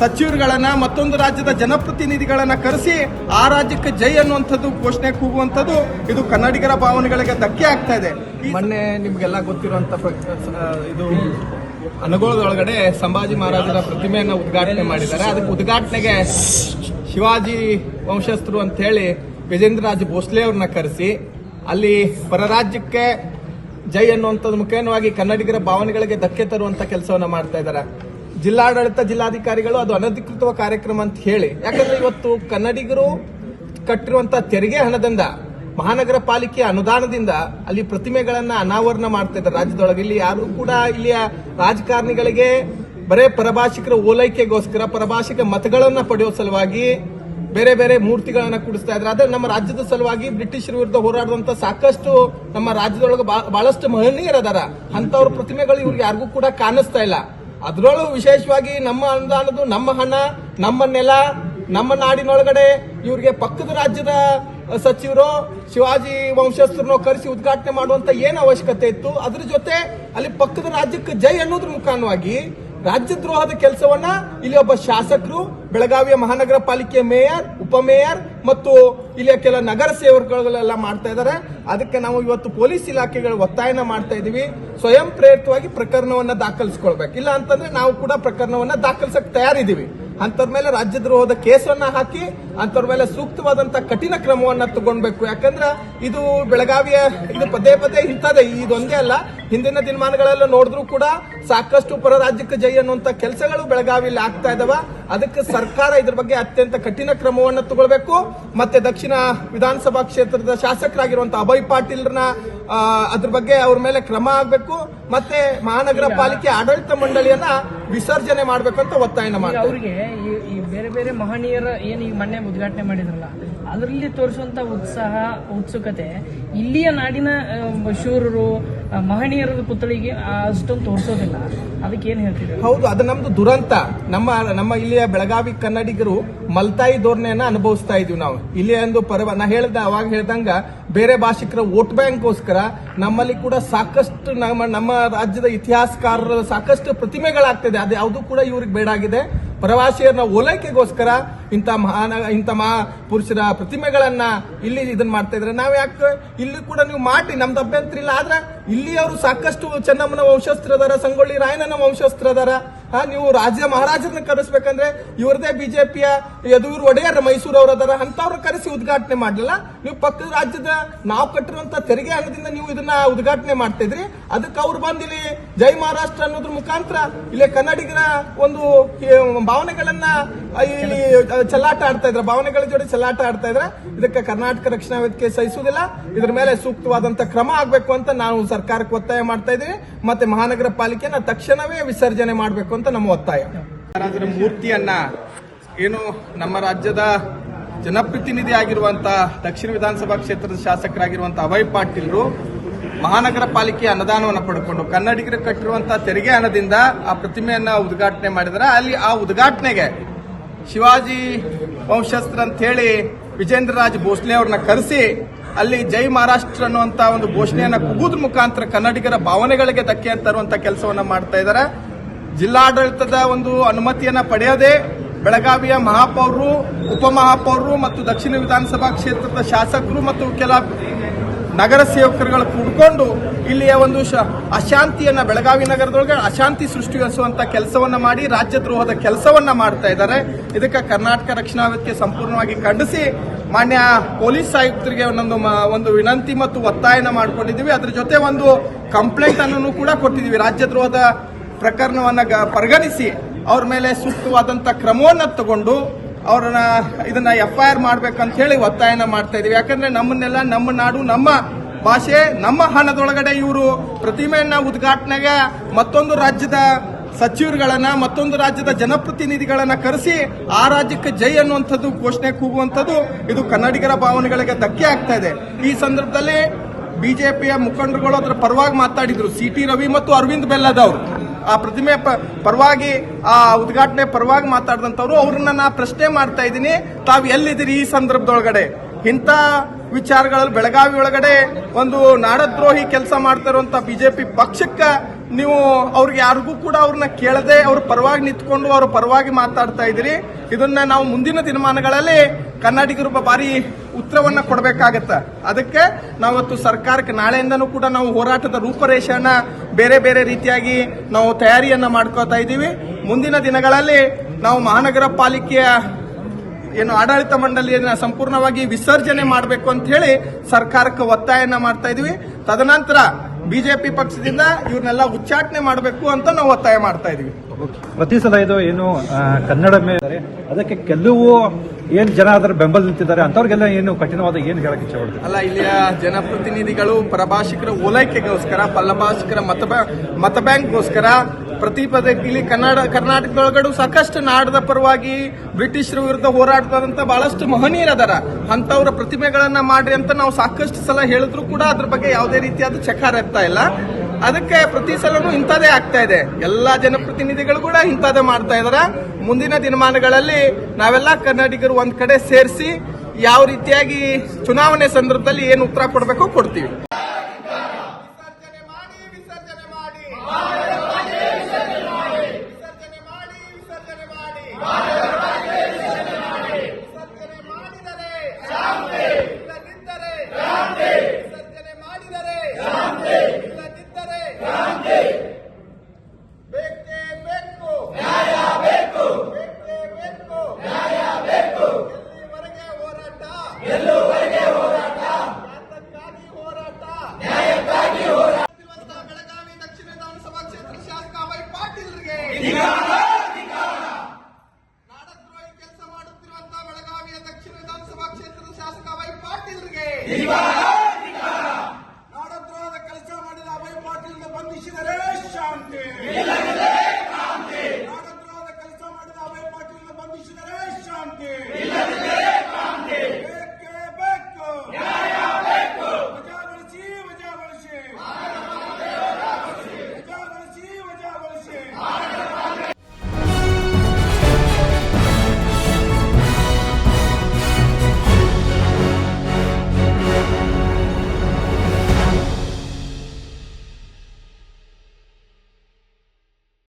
ಸಚಿವರುಗಳನ್ನ ಮತ್ತೊಂದು ರಾಜ್ಯದ ಜನಪ್ರತಿನಿಧಿಗಳನ್ನು ಕರೆಸಿ ಆ ರಾಜ್ಯಕ್ಕೆ ಜೈ ಅನ್ನುವಂಥದ್ದು ಘೋಷಣೆ ಕೂಗುವಂಥದ್ದು ಇದು ಕನ್ನಡಿಗರ ಭಾವನೆಗಳಿಗೆ ಧಕ್ಕೆ ಆಗ್ತಾ ಇದೆ. ಮೊನ್ನೆ ನಿಮಗೆಲ್ಲ ಗೊತ್ತಿರುವಂತ ಇದು ಅನುಗೋಳದೊಳಗಡೆ ಸಂಭಾಜಿ ಮಹಾರಾಜರ ಪ್ರತಿಮೆಯನ್ನು ಉದ್ಘಾಟನೆ ಮಾಡಿದ್ದಾರೆ. ಅದಕ್ಕೆ ಉದ್ಘಾಟನೆಗೆ ಶಿವಾಜಿ ವಂಶಸ್ಥರು ಅಂತ ಹೇಳಿ ಗಜೇಂದ್ರರಾಜ್ ಭೋಸ್ಲೆ ಅವ್ರನ್ನ ಕರೆಸಿ ಅಲ್ಲಿ ಪರರಾಜ್ಯಕ್ಕೆ ಜೈ ಅನ್ನುವಂಥದ್ದು ಮುಖೇನವಾಗಿ ಕನ್ನಡಿಗರ ಭಾವನೆಗಳಿಗೆ ಧಕ್ಕೆ ತರುವಂತ ಕೆಲಸವನ್ನು ಮಾಡ್ತಾ ಇದ್ದಾರೆ. ಜಿಲ್ಲಾಡಳಿತ ಜಿಲ್ಲಾಧಿಕಾರಿಗಳು ಅದು ಅನಧಿಕೃತ ಕಾರ್ಯಕ್ರಮ ಅಂತ ಹೇಳಿ. ಯಾಕಂದ್ರೆ ಇವತ್ತು ಕನ್ನಡಿಗರು ಕಟ್ಟಿರುವಂತ ತೆರಿಗೆ ಹಣದಿಂದ ಮಹಾನಗರ ಪಾಲಿಕೆ ಅನುದಾನದಿಂದ ಅಲ್ಲಿ ಪ್ರತಿಮೆಗಳನ್ನ ಅನಾವರಣ ಮಾಡ್ತಾ ಇದ್ದಾರೆ. ರಾಜ್ಯದೊಳಗೆ ಇಲ್ಲಿ ಯಾರು ಕೂಡ ಇಲ್ಲಿಯ ರಾಜಕಾರಣಿಗಳಿಗೆ ಬರೇ ಪರಭಾಷಿಕರ ಓಲೈಕೆಗೋಸ್ಕರ, ಪರಭಾಷಿಕ ಮತಗಳನ್ನ ಪಡೆಯೋ ಸಲುವಾಗಿ ಬೇರೆ ಬೇರೆ ಮೂರ್ತಿಗಳನ್ನ ಕುಡಿಸ್ತಾ ಇದ್ದಾರೆ. ಆದ್ರೆ ನಮ್ಮ ರಾಜ್ಯದ ಸಲುವಾಗಿ ಬ್ರಿಟಿಷರ ವಿರುದ್ಧ ಹೋರಾಡುವಂತ ಸಾಕಷ್ಟು ನಮ್ಮ ರಾಜ್ಯದೊಳಗೆ ಬಹಳಷ್ಟು ಮಹನೀಯರದಾರ. ಅಂತವ್ರ ಪ್ರತಿಮೆಗಳು ಇವ್ರಿಗೆ ಯಾರಿಗೂ ಕೂಡ ಕಾಣಿಸ್ತಾ ಇಲ್ಲ. ಅದ್ರೊಳಗೆ ವಿಶೇಷವಾಗಿ ನಮ್ಮ ಅನುದಾನದ್ದು ನಮ್ಮ ಹಣ, ನಮ್ಮ ನೆಲ, ನಮ್ಮ ನಾಡಿನೊಳಗಡೆ ಇವ್ರಿಗೆ ಪಕ್ಕದ ರಾಜ್ಯದ ಸಚಿವರು, ಶಿವಾಜಿ ವಂಶಸ್ಥರನ್ನು ಕರೆಸಿ ಉದ್ಘಾಟನೆ ಮಾಡುವಂತ ಏನ್ ಅವಶ್ಯಕತೆ ಇತ್ತು, ಅದ್ರ ಜೊತೆ ಅಲ್ಲಿ ಪಕ್ಕದ ರಾಜ್ಯಕ್ಕೆ ಜೈ ಅನ್ನೋದ್ರ ಮುಖಾಂತರವಾಗಿ ರಾಜ್ಯದ್ರೋಹದ ಕೆಲಸವನ್ನ ಇಲ್ಲಿ ಒಬ್ಬ ಶಾಸಕರು, ಬೆಳಗಾವಿಯ ಮಹಾನಗರ ಪಾಲಿಕೆ ಮೇಯರ್ ಉಪಮೇಯರ್ ಮತ್ತು ಇಲ್ಲಿ ಕೆಲ ನಗರ ಸೇವಕಗಳೆಲ್ಲ ಮಾಡ್ತಾ ಇದ್ದಾರೆ. ಅದಕ್ಕೆ ನಾವು ಇವತ್ತು ಪೊಲೀಸ್ ಇಲಾಖೆಗಳು ಒತ್ತಾಯನ ಮಾಡ್ತಾ ಇದೀವಿ ಸ್ವಯಂ ಪ್ರೇರಿತವಾಗಿ ಪ್ರಕರಣವನ್ನ ದಾಖಲಿಸ್ಕೊಳ್ಬೇಕು. ಇಲ್ಲ ಅಂತಂದ್ರೆ ನಾವು ಕೂಡ ಪ್ರಕರಣವನ್ನ ದಾಖಲಿಸಕ್ ತಯಾರಿದ್ದೀವಿ. ಅಂಥವ್ರ ಮೇಲೆ ರಾಜ್ಯದ್ರೋಹದ ಕೇಸನ್ನ ಹಾಕಿ, ಅಂಥವ್ರ ಮೇಲೆ ಸೂಕ್ತವಾದಂತ ಕಠಿಣ ಕ್ರಮವನ್ನ ತಗೊಳ್ಬೇಕು ಯಾಕಂದ್ರೆ ಇದು ಬೆಳಗಾವಿಯ, ಇದು ಪದೇ ಪದೇ ಇಂಥದ್ದೇ. ಇದೊಂದೇ ಅಲ್ಲ, ಹಿಂದಿನ ದಿನಮಾನಗಳೆಲ್ಲ ನೋಡಿದ್ರು ಕೂಡ ಸಾಕಷ್ಟು ಪರ ರಾಜ್ಯಕ್ಕೆ ಜೈ ಅನ್ನುವಂತ ಕೆಲಸಗಳು ಬೆಳಗಾವಿಯಲ್ಲಿ ಆಗ್ತಾ ಇದಾವ. ಅದಕ್ಕೆ ಸರ್ಕಾರ ಇದ್ರ ಬಗ್ಗೆ ಅತ್ಯಂತ ಕಠಿಣ ಕ್ರಮವನ್ನ ತಗೊಳ್ಬೇಕು. ಮತ್ತೆ ದಕ್ಷಿಣ ವಿಧಾನಸಭಾ ಕ್ಷೇತ್ರದ ಶಾಸಕರಾಗಿರುವಂತಹ ಅಭಯ್ ಪಾಟೀಲ್ರನ್ನ ಅದ್ರ ಬಗ್ಗೆ ಅವ್ರ ಮೇಲೆ ಕ್ರಮ ಆಗ್ಬೇಕು ಮತ್ತೆ ಮಹಾನಗರ ಪಾಲಿಕೆ ಆಡಳಿತ ಮಂಡಳಿಯನ್ನ ವಿಸರ್ಜನೆ ಮಾಡ್ಬೇಕು ಅಂತ ಒತ್ತಾಯನ ಮಾಡಿ ಅವರಿಗೆ ಈ ಬೇರೆ ಬೇರೆ ಮಹನೀಯರ ಏನು ಈಗ ಮೊನ್ನೆ ಉದ್ಘಾಟನೆ ಮಾಡಿದ್ರಲ್ಲ ಅದರಲ್ಲಿ ತೋರಿಸುವಂತ ಉತ್ಸಾಹ ಉತ್ಸುಕತೆ ಇಲ್ಲಿಯ ನಾಡಿನ ಶೂರರು ಮಹನೀಯರ ಪುತ್ಳಿಗೆ ಅಷ್ಟೊಂದು ತೋರಿಸೋದಿಲ್ಲ. ಅದಕ್ಕೆ ಏನ್ ಹೇಳ್ತೀವಿ ಹೌದು, ಅದು ನಮ್ದು ದುರಂತ. ನಮ್ಮ ನಮ್ಮ ಇಲ್ಲಿಯ ಬೆಳಗಾವಿ ಕನ್ನಡಿಗರು ಮಲ್ತಾಯಿ ಧೋರಣೆಯನ್ನ ಅನುಭವಿಸ್ತಾ ಇದೀವಿ ನಾವು. ಇಲ್ಲಿ ಒಂದು ಪರವ ನಾ ಹೇಳ್ದ, ಅವಾಗ ಹೇಳ್ದಂಗ ಬೇರೆ ಭಾಷಿಕರ ವೋಟ್ ಬ್ಯಾಂಕ್ಗೋಸ್ಕರ ನಮ್ಮಲ್ಲಿ ಕೂಡ ಸಾಕಷ್ಟು ನಮ್ಮ ನಮ್ಮ ರಾಜ್ಯದ ಇತಿಹಾಸಕಾರರ ಸಾಕಷ್ಟು ಪ್ರತಿಮೆಗಳಾಗ್ತಿದೆ. ಅದು ಯಾವುದು ಕೂಡ ಇವ್ರಿಗೆ ಬೇಡಾಗಿದೆ ಪ್ರವಾಸಿಗರನ್ನ ಓಲೈಕೆಗೋಸ್ಕರ ಇಂಥ ಮಹಾನ, ಇಂಥ ಮಹಾ ಪುರುಷರ ಪ್ರತಿಮೆಗಳನ್ನ ಇಲ್ಲಿ ಇದನ್ನ ಮಾಡ್ತಾ ಇದ್ರೆ. ನಾವ್ ಯಾಕೆ ಇಲ್ಲಿ ಕೂಡ ನೀವು ಮಾಡಿ, ನಮ್ದು ಅಭ್ಯಂತರ ಇಲ್ಲ. ಆದ್ರೆ ಇಲ್ಲಿ ಅವರು ಸಾಕಷ್ಟು ಚೆನ್ನಮ್ಮನ ವಂಶಸ್ತ್ರದಾರ ಸಂಗೊಳ್ಳಿ ರಾಯಣ್ಣನ ವಂಶಸ್ತ್ರದಾರ ನೀವು ರಾಜ್ಯ ಮಹಾರಾಜರನ್ನ ಕರೆಸ್ಬೇಕಂದ್ರೆ ಇವರದೇ ಬಿಜೆಪಿಯ ಯದುವೀರ್ ಒಡೆಯರ್ ಮೈಸೂರು ಅವರು ಅದರ ಅಂತವ್ರ ಕರೆಸಿ ಉದ್ಘಾಟನೆ ಮಾಡಲಿಲ್ಲ. ನೀವು ಪಕ್ಕದ ರಾಜ್ಯದ ನಾವು ಕಟ್ಟಿರುವಂತ ತೆರಿಗೆ ಹಣದಿಂದ ನೀವು ಇದನ್ನ ಉದ್ಘಾಟನೆ ಮಾಡ್ತಾ ಇದ್ರಿ. ಅದಕ್ಕೆ ಅವ್ರು ಬಂದಿಲ್ಲಿ ಜೈ ಮಹಾರಾಷ್ಟ್ರ ಅನ್ನೋದ್ರ ಮುಖಾಂತರ ಇಲ್ಲಿ ಕನ್ನಡಿಗರ ಒಂದು ಭಾವನೆಗಳನ್ನ ಇಲ್ಲಿ ಚಲ್ಲಾಟ ಆಡ್ತಾ ಇದ್ರ, ಭಾವನೆಗಳ ಜೋಡಿ ಚಲ್ಲಾಟ ಆಡ್ತಾ ಇದ್ರೆ, ಇದಕ್ಕೆ ಕರ್ನಾಟಕ ರಕ್ಷಣಾ ವೇದಿಕೆ ಸಹಿಸುವುದಿಲ್ಲ. ಇದ್ರ ಮೇಲೆ ಸೂಕ್ತವಾದಂತ ಕ್ರಮ ಆಗ್ಬೇಕು ಅಂತ ನಾವು ಸರ್ಕಾರಕ್ಕೆ ಒತ್ತಾಯ ಮಾಡ್ತಾ ಇದೀವಿ ಮತ್ತೆ ಮಹಾನಗರ ಪಾಲಿಕೆನ ತಕ್ಷಣವೇ ವಿಸರ್ಜನೆ ಮಾಡಬೇಕು ಅಂತ ನಮ್ಮ ಒತ್ತಾಯ. ಮೂರ್ತಿಯನ್ನ ಏನು ನಮ್ಮ ರಾಜ್ಯದ ಜನಪ್ರತಿನಿಧಿ ಆಗಿರುವಂತ ದಕ್ಷಿಣ ವಿಧಾನಸಭಾ ಕ್ಷೇತ್ರದ ಶಾಸಕರಾಗಿರುವಂತಹ ಅಭಯ್ ಪಾಟೀಲ್ರು ಮಹಾನಗರ ಪಾಲಿಕೆ ಅನುದಾನವನ್ನು ಪಡ್ಕೊಂಡು ಕನ್ನಡಿಗರು ಕಟ್ಟಿರುವಂತಹ ತೆರಿಗೆ ಹಣದಿಂದ ಆ ಪ್ರತಿಮೆಯನ್ನ ಉದ್ಘಾಟನೆ ಮಾಡಿದರೆ. ಅಲ್ಲಿ ಆ ಉದ್ಘಾಟನೆಗೆ ಶಿವಾಜಿ ವಂಶಸ್ತ್ರ ಅಂತ ಹೇಳಿ ವಿಜೇಂದ್ರರಾಜ್ ಭೋಸ್ಲೆ ಅವ್ರನ್ನ ಕರೆಸಿ ಅಲ್ಲಿ ಜೈ ಮಹಾರಾಷ್ಟ್ರ ಅನ್ನುವಂತ ಒಂದು ಘೋಷಣೆಯನ್ನ ಕೂಗುದ್ರ ಮುಖಾಂತರ ಕನ್ನಡಿಗರ ಭಾವನೆಗಳಿಗೆ ಧಕ್ಕೆ ತರುವಂತ ಕೆಲಸವನ್ನ ಮಾಡ್ತಾ ಇದ್ದಾರೆ ಜಿಲ್ಲಾಡಳಿತದ ಒಂದು ಅನುಮತಿಯನ್ನ ಪಡೆಯದೆ ಬೆಳಗಾವಿಯ ಮಹಾಪೌರರು, ಉಪಮಹಾಪೌರರು ಮತ್ತು ದಕ್ಷಿಣ ವಿಧಾನಸಭಾ ಕ್ಷೇತ್ರದ ಶಾಸಕರು ಮತ್ತು ಕೆಲ ನಗರ ಸೇವಕರುಗಳು ಕೂಡ್ಕೊಂಡು ಇಲ್ಲಿಯ ಒಂದು ಶ- ಅಶಾಂತಿಯನ್ನ ಬೆಳಗಾವಿ ನಗರದೊಳಗೆ ಅಶಾಂತಿ ಸೃಷ್ಟಿಸುವಂತ ಕೆಲಸವನ್ನ ಮಾಡಿ ರಾಜ್ಯದ್ರೋಹದ ಕೆಲಸವನ್ನ ಮಾಡ್ತಾ ಇದ್ದಾರೆ. ಇದಕ್ಕೆ ಕರ್ನಾಟಕ ರಕ್ಷಣಾ ವ್ಯಕ್ತಿ ಸಂಪೂರ್ಣವಾಗಿ ಖಂಡಿಸಿ ಮಾನ್ಯ ಪೊಲೀಸ್ ಆಯುಕ್ತರಿಗೆ ಒಂದೊಂದು ಒಂದು ವಿನಂತಿ ಮತ್ತು ಒತ್ತಾಯನ ಮಾಡ್ಕೊಂಡಿದ್ದೀವಿ. ಅದ್ರ ಜೊತೆ ಒಂದು ಕಂಪ್ಲೇಂಟ್ ಅನ್ನು ಕೂಡ ಕೊಟ್ಟಿದ್ದೀವಿ. ರಾಜ್ಯದ್ರೋಹದ ಪ್ರಕರಣವನ್ನ ಪರಿಗಣಿಸಿ ಅವ್ರ ಮೇಲೆ ಸೂಕ್ತವಾದಂತ ಕ್ರಮವನ್ನ ತಗೊಂಡು ಅವ್ರನ್ನ ಇದನ್ನ ಎಫ್ ಐ ಆರ್ ಮಾಡ್ಬೇಕಂತ ಹೇಳಿ ಒತ್ತಾಯನ ಮಾಡ್ತಾ ಇದೀವಿ ಯಾಕಂದ್ರೆ ನಮ್ಮನ್ನೆಲ್ಲ ನಮ್ಮ ನಾಡು, ನಮ್ಮ ಭಾಷೆ, ನಮ್ಮ ಹಣದೊಳಗಡೆ ಇವರು ಪ್ರತಿಮೆಯನ್ನ ಉದ್ಘಾಟನೆಗೆ ಮತ್ತೊಂದು ರಾಜ್ಯದ ಸಚಿವರುಗಳನ್ನ, ಮತ್ತೊಂದು ರಾಜ್ಯದ ಜನಪ್ರತಿನಿಧಿಗಳನ್ನ ಕರೆಸಿ ಆ ರಾಜ್ಯಕ್ಕೆ ಜೈ ಅನ್ನುವಂಥದ್ದು ಘೋಷಣೆ ಕೂಗುವಂಥದ್ದು ಇದು ಕನ್ನಡಿಗರ ಭಾವನೆಗಳಿಗೆ ಧಕ್ಕೆ ಆಗ್ತಾ ಇದೆ. ಈ ಸಂದರ್ಭದಲ್ಲಿ ಬಿಜೆಪಿಯ ಮುಖಂಡರುಗಳು ಅದರ ಪರವಾಗಿ ಮಾತಾಡಿದ್ರು. ಸಿ ಟಿ ರವಿ ಮತ್ತು ಅರವಿಂದ್ ಬೆಲ್ಲದವರು. ಆ ಪ್ರತಿಮೆ ಪರವಾಗಿ, ಆ ಉದ್ಘಾಟನೆ ಪರವಾಗಿ ಮಾತಾಡಿದಂಥವ್ರು, ಅವ್ರನ್ನ ನಾ ಪ್ರಶ್ನೆ ಮಾಡ್ತಾ ಇದ್ದೀನಿ. ತಾವು ಎಲ್ಲಿದ್ದೀರಿ ಈ ಸಂದರ್ಭದೊಳಗಡೆ? ಇಂಥ ವಿಚಾರಗಳಲ್ಲಿ, ಬೆಳಗಾವಿ ಒಳಗಡೆ ಒಂದು ನಾಡದ್ರೋಹಿ ಕೆಲಸ ಮಾಡ್ತಾ ಬಿಜೆಪಿ ಪಕ್ಷಕ್ಕೆ ನೀವು ಅವ್ರಿಗೆ ಯಾರಿಗೂ ಕೂಡ ಅವ್ರನ್ನ ಕೇಳದೆ, ಅವ್ರ ಪರವಾಗಿ ನಿಂತ್ಕೊಂಡು ಅವ್ರ ಪರವಾಗಿ ಮಾತಾಡ್ತಾ ಇದ್ದೀರಿ. ಇದನ್ನ ನಾವು ಮುಂದಿನ ದಿನಮಾನಗಳಲ್ಲಿ ಕನ್ನಡಿಗರು ಬಾರಿ ಉತ್ತರವನ್ನ ಕೊಡಬೇಕಾಗತ್ತ. ಅದಕ್ಕೆ ನಾವತ್ತು ಸರ್ಕಾರಕ್ಕೆ ನಾಳೆಯಿಂದನೂ ಕೂಡ ನಾವು ಹೋರಾಟದ ರೂಪರೇಷೆಯನ್ನ ಬೇರೆ ಬೇರೆ ರೀತಿಯಾಗಿ ನಾವು ತಯಾರಿಯನ್ನು ಮಾಡ್ಕೋತಾ ಇದ್ದೀವಿ. ಮುಂದಿನ ದಿನಗಳಲ್ಲಿ ನಾವು ಮಹಾನಗರ ಪಾಲಿಕೆಯ ಏನು ಆಡಳಿತ ಮಂಡಳಿಯನ್ನ ಸಂಪೂರ್ಣವಾಗಿ ವಿಸರ್ಜನೆ ಮಾಡಬೇಕು ಅಂತ ಹೇಳಿ ಸರ್ಕಾರಕ್ಕೆ ಒತ್ತಾಯನ ಮಾಡ್ತಾ ಇದೀವಿ ತದನಂತರ ಬಿಜೆಪಿ ಪಕ್ಷದಿಂದ ಇವ್ರನ್ನೆಲ್ಲ ಉಚ್ಚಾಟನೆ ಮಾಡಬೇಕು ಅಂತ ನಾವು ಒತ್ತಾಯ ಮಾಡ್ತಾ ಇದೀವಿ. ಪ್ರತಿ ಸಲ ಇದು ಏನು ಕನ್ನಡ ಮೇಲೆ ಅದಕ್ಕೆ ಕೆಲವು ಏನ್ ಜನ ಅದರ ಬೆಂಬಲ ನಿಂತಿದ್ದಾರೆ ಅಂತವ್ರಿಗೆಲ್ಲ ಏನು ಕಠಿಣವಾದ ಏನು ಹೇಳಕ್ ಇಚ್ಛೆ ಪಡ್ತೀವಿ ಅಲ್ಲ ಇಲ್ಲಿಯ ಜನಪ್ರತಿನಿಧಿಗಳು ಪ್ರಭಾಷಿಕರ ಓಲೈಕೆಗೋಸ್ಕರ ಪಲ್ಲಭಾಷಿಕರ ಮತ ಮತ ಬ್ಯಾಂಕ್ಗೋಸ್ಕರ ಪ್ರತಿ ಪದಕ್ಕೆ ಇಲ್ಲಿ ಕನ್ನಡ ಕರ್ನಾಟಕದೊಳಗಡೆ ಸಾಕಷ್ಟು ನಾಡದ ಪರವಾಗಿ ಬ್ರಿಟಿಷರ ವಿರುದ್ಧ ಹೋರಾಡ್ತಾರಂತ ಬಹಳಷ್ಟು ಮಹನೀಯರದಾರ ಅಂತವ್ರ ಪ್ರತಿಮೆಗಳನ್ನ ಮಾಡ್ರಿ ಅಂತ ನಾವು ಸಾಕಷ್ಟು ಸಲ ಹೇಳಿದ್ರು ಕೂಡ ಅದ್ರ ಬಗ್ಗೆ ಯಾವುದೇ ರೀತಿಯಾದ ಚಕಾರ ಇರ್ತಾ ಇಲ್ಲ. ಅದಕ್ಕೆ ಪ್ರತಿ ಸಲನು ಇಂಥದೇ ಆಗ್ತಾ ಇದೆ. ಎಲ್ಲಾ ಜನಪ್ರತಿನಿಧಿಗಳು ಕೂಡ ಇಂಥದೇ ಮಾಡ್ತಾ ಇದಾರೆ. ಮುಂದಿನ ದಿನಮಾನಗಳಲ್ಲಿ ನಾವೆಲ್ಲ ಕನ್ನಡಿಗರು ಒಂದ್ ಕಡೆ ಸೇರಿಸಿ ಯಾವ ರೀತಿಯಾಗಿ ಚುನಾವಣೆ ಸಂದರ್ಭದಲ್ಲಿ ಏನು ಉತ್ತರ ಕೊಡಬೇಕು ಕೊಡ್ತೀವಿ.